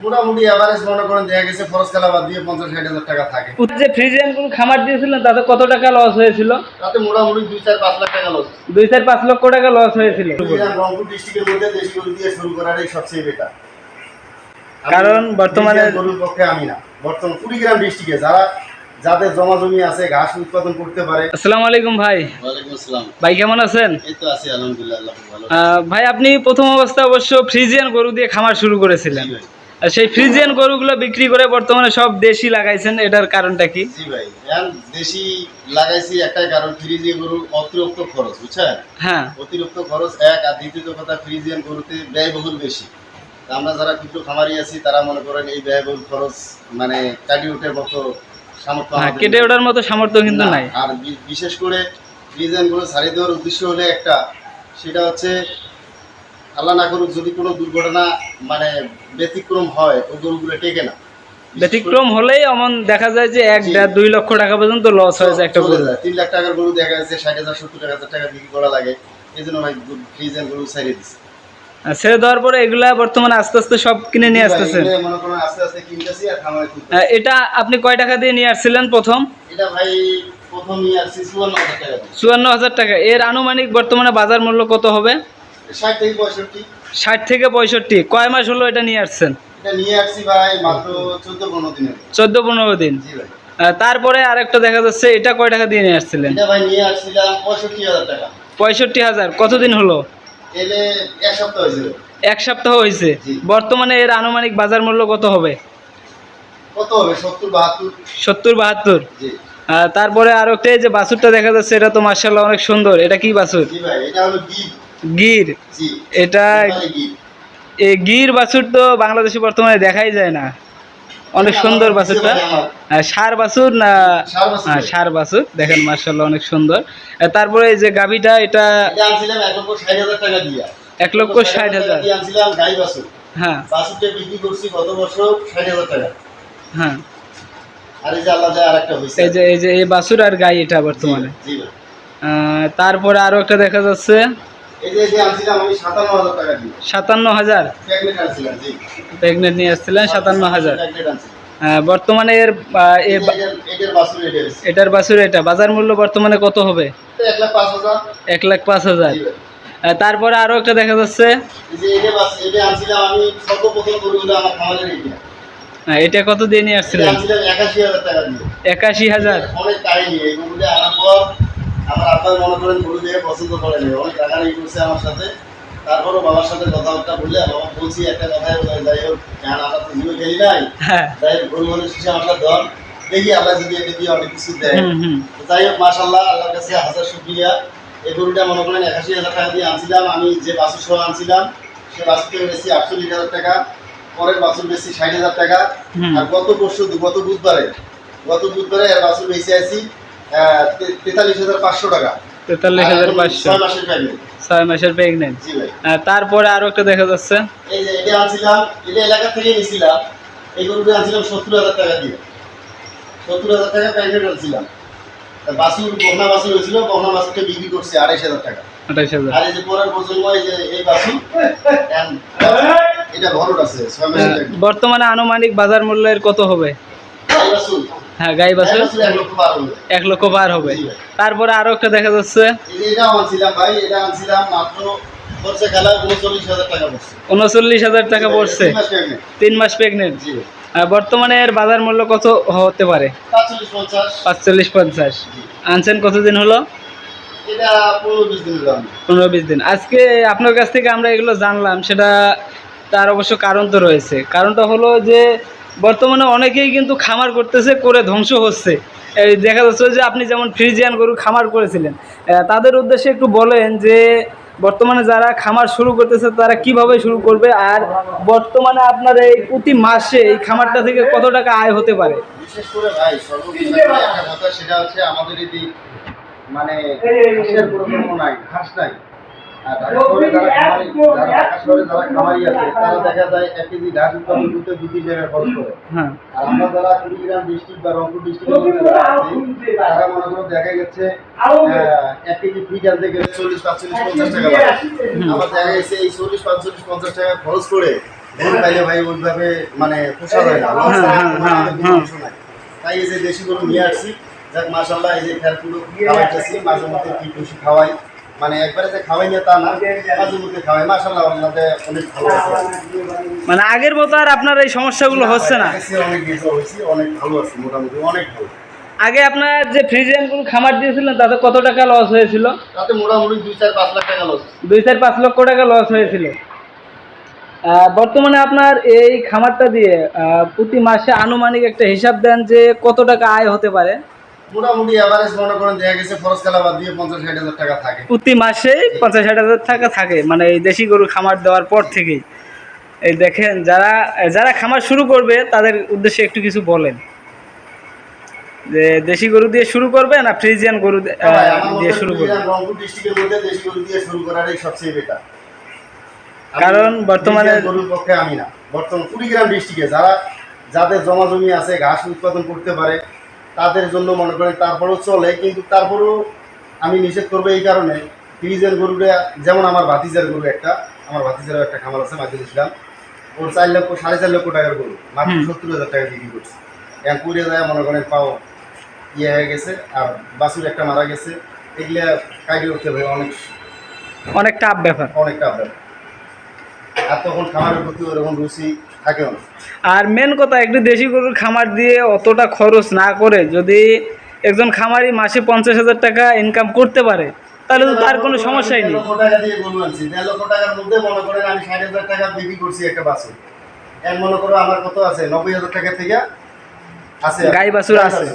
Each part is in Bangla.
মোটামুটি এভারেজ মনে করেন দেখা গেছে খরচ খেলা দিয়ে পঞ্চাশ ষাট হাজার টাকা থাকে। যে ফ্রিজিয়ান গরু খামার দিয়েছিলেন তাতে কত টাকা লস হয়েছিল? তাতে মোটামুটি দুই চার পাঁচ লাখ টাকা লস দুই চার পাঁচ লক্ষ টাকা লস হয়েছিল। রংপুর ডিস্ট্রিক্টের মধ্যে দেশি গরু দিয়ে শুরু করাটাই সবচেয়ে বেটার কারণ বর্তমানে- গরুর পক্ষে আমি না। বর্তমান কুড়িগ্রাম ডিস্ট্রিক্টে যারা যাদের জমা জমি আছে ঘাস উৎপাদন করতে পারে। আসসালামু আলাইকুম ভাই। আসসালাম। ভাই কেমন আছেন? এই তো আছি আলহামদুলিল্লাহ আল্লাহ খুব ভালো আহ, ভাই আপনি প্রথম অবস্থায় অবশ্য ফ্রিজিয়ান গরু দিয়ে খামার শুরু করেছিলেন। সেই ফ্রিজিয়ান গরুগুলো বিক্রি করে বর্তমানে সব দেশি লাগাইছেন এটার কারণটা কি? জি ভাই দেশি লাগাইছি একটাই কারণ ফ্রিজিয়ান গরু অতিরিক্ত খরচ বুঝছেন? হ্যাঁ। অতিরিক্ত খরচ এক আর দ্বিতীয় কথা ফ্রিজিয়ান গরুতে ব্যয়বহুল বেশি। আমরা যারা ক্ষুদ্র খামারি আছি তারা মনে করেন এই ব্যয়বহুল খরচ মানে কাটিয়ে ওঠার মতো সামর্থ্য হ্যাঁ কেটে ওঠার মতো সামর্থ্য কিন্তু নাই। আর বিশেষ করে ফ্রিজিয়ান গরু ছাড়িয়ে দেওয়ার উদ্দেশ্য হলে একটা সেটা হচ্ছে আল্লাহ না করুক যদি কোনো দুর্ঘটনা মানে ব্যতিক্রম হয় ওই গরুগুলো টেকে না। ব্যতিক্রম হলেই এমন দেখা যায় যে এক দেড় দুই লক্ষ টাকা পর্যন্ত লস হয়েছে একটা গরু। তিন লাখ টাকার গরু দেখা যাচ্ছে ষাট হাজার সত্তর হাজার টাকা বিক্রি করা লাগে। এই জন্য ভাই ফ্রিজিয়ান গরু ছাড়িয়ে দিচ্ছে ছেড়ে দেওয়ার পরে এগুলা বর্তমানে আস্তে আস্তে সব কিনে নিয়ে আসতেছেন এগুলো করেন আস্তে আস্তে কিনতেছি আর খামারে তুলতেছি। আহ, এটা আপনি কয় টাকা দিয়ে নিয়ে আসছিলেন প্রথম? এটা ভাই প্রথম নিয়ে আসছি চুয়ান্ন হাজার টাকা চুয়ান্ন হাজার টাকা। এর আনুমানিক বর্তমানে বাজার মূল্য কত হবে? ষাট থেকে পঁয়ষট্টি। ষাট থেকে পঁয়ষট্টি। কয় মাস হলো এটা নিয়ে আসছেন? এটা নিয়ে আসছি ভাই মাত্র চোদ্দ পনেরো চোদ্দ দিন। জি ভাই। তারপরে আরেকটা দেখা যাচ্ছে এটা কয় টাকা দিয়ে নিয়ে আসছিলেন? এটা ভাই নিয়ে আসছিলাম পঁয়ষট্টি হাজার টাকা। পঁয়ষট্টি হাজার। কতদিন হলো? এলে এক সপ্তাহ হয়েছিল। এক সপ্তাহ হয়েছে। বর্তমানে এর আনুমানিক বাজার মূল্য কত হবে? কত হবে? সত্তর বাহাত্তর। সত্তর বাহাত্তর? তারপরে আরও একটা এই যে বাছুরটা দেখা যাচ্ছে এটা তো মার্শাল্লাহ অনেক সুন্দর। এটা কি বাছুর? এটা হলো গির? এটা গির। এই গির বাছুর তো বাংলাদেশে বর্তমানে দেখাই যায় না। অনেক সুন্দর বাছুরটা। আহ, ষাঁড় বাছুর না ষাঁড় বাছুর। হ্যাঁ দেখেন মার্শাল্লাহ অনেক সুন্দর। তারপরে এই যে গাভিটা এটা এক লক্ষ ষাট হাজার হ্যাঁ। বাছুরটা বিক্রি করছি গত বছর ষাট হাজার টাকা। হ্যাঁ। আর এই যে এই যে এই বাছুর আর গাই এটা বর্তমানে। তারপরে আরও একটা দেখা যাচ্ছে। এই যে আনছিলাম আমি সাতান্ন হাজার টাকা দিয়ে। সাতান্ন হাজার? প্যাকেট আনছিলাম জি। প্রেগনেন্ট নিয়ে আসছিলেন প্যাকেট আনছিলাম। বর্তমানে এর এটার- বাছুর এটা। বাজার মূল্য বর্তমানে কত হবে? এক লাখ পাঁচ হাজার। তারপরে আরও একটা দেখা যাচ্ছে। এই এটা কত দিয়ে নিয়ে আসছিলেন? একাশি হাজার একাশি হাজার? আমার আব্বাই মনে করেন পছন্দ করে নি অনেক রাগারাগি করছে আমার সাথে। তারপরও বাবার সাথে কথাবার্তা বললে বাবা বলছি একটা কথাই যাই হোক জ্ঞান আমরা তো জীবন খেলি নাই। হ্যাঁ। যাই হোক মানুষ হিসেবে আমরা ধর। দেখি আল্লাহ যদি এটা দিয়ে অনেক কিছু দেয়। যাই হোক মাসাল্লাহ আল্লাহর কাছে হাজার শুক্রিয়া। এই গরুটা মনে করেন একাশি হাজার টাকা দিয়ে আনছিলাম। আমি যে বাছুর সহ আনছিলাম সে বাছুরকে বেশি আটচল্লিশ হাজার টাকা পরের বাসুর বেশি ষাট হাজার টাকা। আর গত পরশু গত বুধবারে গত বুধবারে বাসুর বেশি আছি তেতাল্লিশ হাজার পাঁচশো টাকা। তেতাল্লিশ হাজার পাঁচশো। ছয় মাসের প্রেগনেন্ট তারপরে আরও একটা দেখা যাচ্ছে। এই যে এটা আনছিলাম এটা এলাকা থেকে নিছিলাম এই গরুটা আনছিলাম সত্তর হাজার টাকা দিয়ে। সত্তর হাজার টাকা প্যাকেট আনছিলাম। তা বাছুর বহনা হয়েছিল বহনা বাছুরকে বিক্রি করছি আড়াইশ হাজার টাকা। আঠাশ হাজার। আর এই যে পরের প্রজন্ম এই যে এই বাছুর এটা ভরট আছে ছয় মাসের প্যাকেট বর্তমানে আনুমানিক বাজার মূল্যের কত হবে? হ্যাঁ গাই বাছুর এক লক্ষ পার হবে। তারপরে আরও একটা দেখা যাচ্ছে। উনচল্লিশ হাজার টাকা পড়ছে। তিন মাস প্রেগনেন্ট বর্তমানে এর বাজার মূল্য কত হতে পারে? পাঁচচল্লিশ পঞ্চাশ। আনছেন কতদিন হলো। পনেরো বিশ দিন। আজকে আপনার কাছ থেকে আমরা এগুলো জানলাম সেটা তার অবশ্য কারণ তো রয়েছে। কারণটা হলো যে বর্তমানে অনেকেই কিন্তু খামার করতেছে, করে ধ্বংস হচ্ছে। এই দেখা যাচ্ছে যে আপনি যেমন ফ্রিজিয়ান গরু খামার করেছিলেন তাদের উদ্দেশ্যে একটু বলেন যে বর্তমানে যারা খামার শুরু করতেছে, তারা কীভাবে শুরু করবে? আর বর্তমানে আপনার এই প্রতি মাসে এই খামারটা থেকে কত টাকা আয় হতে পারে? সেটা হচ্ছে আমাদের মানে ঘাস নাই। ঢাকা শহরে যারা খামারি ঢাকা শহরে যারা খামারি আছে তারা দেখা যায় এক কেজি ঘাস উৎপাদন করতে দু তিন টাকা খরচ করে। হ্যাঁ। আর আমরা যারা কুড়িগ্রাম ডিস্ট্রিক্ট বা রংপুর ডিস্ট্রিক্টের তারা মনে করো দেখা গেছে এক কেজি ফিট আনতে গেলে চল্লিশ পাঁচচল্লিশ পঞ্চাশ টাকা আমার দেখা গেছে এই চল্লিশ পাঁচচল্লিশ পঞ্চাশ টাকা খরচ করে গরু পাইলে ভাই ওইভাবে মানে পোষা যায় না লস হ্যাঁ, হ্যাঁ, হ্যাঁ, হ্যাঁ। নাই। তাই এই যে দেশি গরু নিয়ে আসছি যাক মাসাল্লাহ এই যে ফেরগুলো খাওয়াইতেছি মাঝে মধ্যে কি টুসি খাওয়াই। মানে একবারে যে খাওয়াই না তা না মাঝে মধ্যে খাওয়াই মাসাল্লাহ আপনাদের অনেক ভালো মানে আগের মতো আর আপনার এই সমস্যাগুলো হচ্ছে না? অনেক বেশি হয়েছি অনেক ভালো আছি মোটামুটি অনেক ভালো। আগে আপনার যে ফ্রিজিয়ানগুলো খামার দিয়েছিলেন তাতে কত টাকা লস হয়েছিল? তাতে মোটামুটি দুই চার পাঁচ লাখ টাকা লস দুই চার পাঁচ লক্ষ টাকা লস হয়েছিল। বর্তমানে আপনার এই খামারটা দিয়ে প্রতি মাসে আনুমানিক একটা হিসাব দেন যে কত টাকা আয় হতে পারে? মোটামুটি এভারেজ মনে করেন দেখা গেছে বাদ দিয়ে পঞ্চাশ ষাট হাজার টাকা থাকে। প্রতি মাসে পঞ্চাশ ষাট হাজার টাকা থাকে। মানে এই দেশি গরু খামার দেওয়ার পর থেকেই। এই দেখেন যারা যারা খামার শুরু করবে তাদের উদ্দেশ্যে একটু কিছু বলেন। যে দেশি গরু দিয়ে শুরু করবে না ফ্রিজিয়ান গরু দিয়ে শুরু করবে? রংপুর ডিস্ট্রিক্টের মধ্যে দেশি গরু দিয়ে শুরু করাটাই সবচেয়ে বেটার কারণ বর্তমানে- গরুর পক্ষে আমি না। বর্তমান কুড়িগ্রাম ডিস্ট্রিক্টে যারা যাদের জমা জমি আছে ঘাস উৎপাদন করতে পারে তাদের জন্য মনে করেন তারপরেও চলে কিন্তু তারপরেও আমি নিষেধ করব এই কারণে। ফ্রিজের গরুটা যেমন আমার ভাতিজার গরু একটা আমার ভাতিজারও একটা খামার আছে মাঝে ইসলাম। ওর চার লক্ষ সাড়ে চার লক্ষ টাকার গরু মাত্র সত্তর হাজার টাকা বিক্রি করছে। এখন পুড়ে যায় মনে করেন পাও ইয়ে হয়ে গেছে আর বাসুর একটা মারা গেছে। এগুলা কাটিয়ে উঠতে হবে অনেক অনেক টাফ ব্যাপার। অনেকটা আপনার আর তখন খামারের প্রতি ওরকম রুচি থাকেও আর মেন কথা একটু দেশি গরুর খামার দিয়ে অতটা খরচ না করে যদি একজন খামারি মাসে পঞ্চাশ হাজার টাকা ইনকাম করতে পারে তাহলে তো তার কোনো সমস্যাই নেই। দেড় লক্ষ টাকা দিয়ে গরু আনছি দেড় লক্ষ টাকার মধ্যে মনে করেন আমি ষাট হাজার টাকা বিক্রি করছি একটা এক মনে করো আমার কত আছে? নব্বই হাজার টাকা থেকে আছে। গাই বাছুর আছে।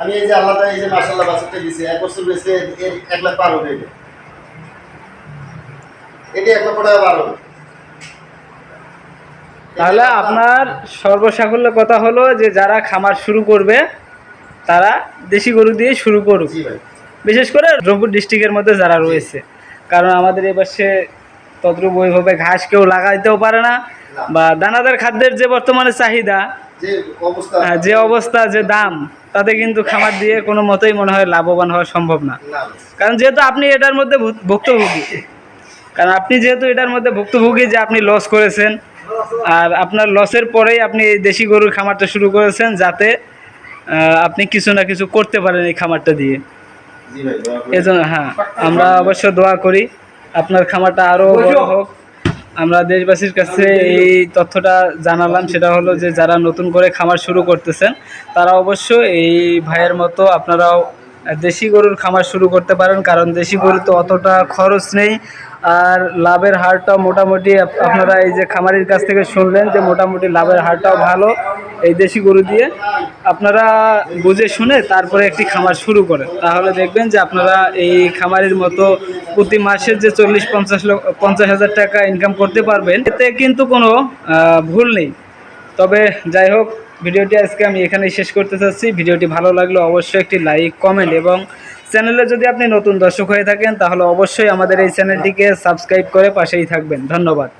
আমি এই যে আল্লাহ এই যে মাসাল্লাহ বাছুরটা দিছি এক বছর এক লাখ পার হবে এটি এক লক্ষ টাকা পার হবে তাহলে আপনার সর্বসাকুল্য কথা হলো যে যারা খামার শুরু করবে তারা দেশি গরু দিয়ে শুরু করুক। বিশেষ করে রংপুর ডিস্ট্রিক্টের মধ্যে যারা রয়েছে। কারণ আমাদের এ পাশে তদ্রুপ ওইভাবে ঘাস কেউ লাগাইতেও পারে না বা দানাদার খাদ্যের যে বর্তমানে চাহিদা যে অবস্থা। যে দাম তাতে কিন্তু খামার দিয়ে কোনো মতেই মনে হয় লাভবান হওয়া সম্ভব না। কারণ যেহেতু আপনি এটার মধ্যে ভুক্তভোগী কারণ আপনি যেহেতু এটার মধ্যে ভুক্তভোগী যে আপনি লস করেছেন আর আপনার লসের পরেই আপনি এই দেশি গরুর খামারটা শুরু করেছেন যাতে আপনি কিছু না কিছু করতে পারেন এই খামারটা দিয়ে। এজন্য হ্যাঁ আমরা অবশ্য দোয়া করি। আপনার খামারটা আরও বড় হোক। আমরা দেশবাসীর কাছে এই তথ্যটা জানালাম সেটা হলো যে যারা নতুন করে খামার শুরু করতেছেন তারা অবশ্য এই ভাইয়ের মতো আপনারাও দেশি গরুর খামার শুরু করতে পারেন কারণ দেশি গরু তো অতটা খরচ নেই। আর লাভের হারটাও মোটামুটি আপনারা এই যে খামারির কাছ থেকে শুনলেন যে মোটামুটি লাভের হারটাও ভালো এই দেশি গরু দিয়ে। আপনারা বুঝে শুনে তারপরে একটি খামার শুরু করেন। তাহলে দেখবেন যে আপনারা এই খামারের মতো প্রতি মাসের যে চল্লিশ, পঞ্চাশ পঞ্চাশ হাজার টাকা ইনকাম করতে পারবেন, এতে কিন্তু কোনো ভুল নেই। তবে যাই হোক, ভিডিওটি আজকে আমি এখানেই শেষ করতে চাচ্ছি। ভিডিওটি ভালো লাগলে অবশ্যই একটি লাইক কমেন্ট এবং চ্যানেলে যদি আপনি নতুন দর্শক হয়ে থাকেন, তাহলে অবশ্যই আমাদের এই চ্যানেলটিকে সাবস্ক্রাইব করে পাশেই থাকবেন। ধন্যবাদ।